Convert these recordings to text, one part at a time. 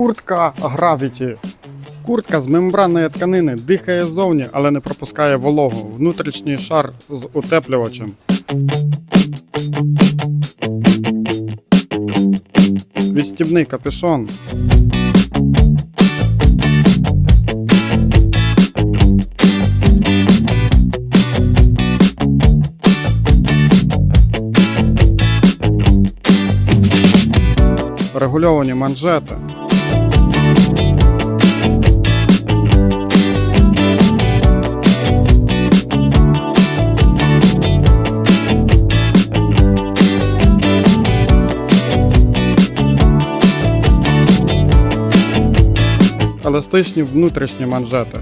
Куртка Gravity. Куртка з мембранної тканини дихає ззовні, але не пропускає вологу. Внутрішній шар з утеплювачем. Відстібний капюшон. Регульовані манжети. Еластичні внутрішні манжети.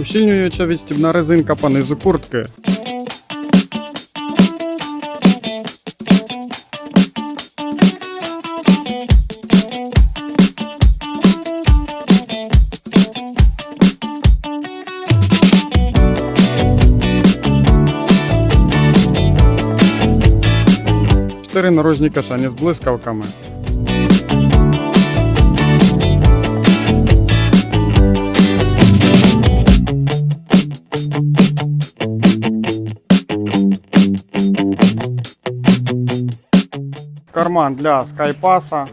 Ущільнююча відстібна резинка по низу куртки. Чотири наружні кишені з блискавками. Карман для скайпаса.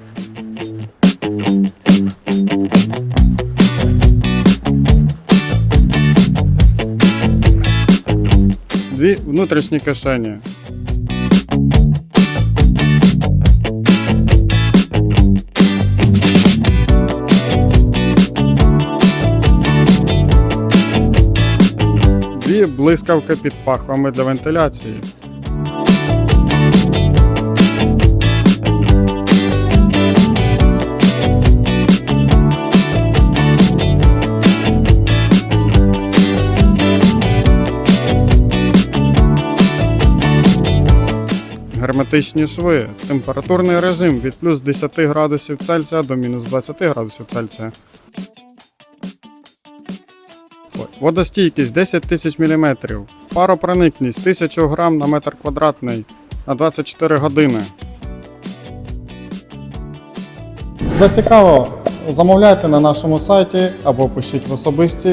Дві внутрішні кишені. Блискавки під пахвами для вентиляції. Герметичні шви. Температурний режим від плюс 10 градусів Цельсія до мінус 20 градусів Цельсія. Водостійкість 10 тисяч мм. Паропроникність 1000 грам на метр квадратний на 24 години. Зацікаво, замовляйте на нашому сайті або пишіть в особисті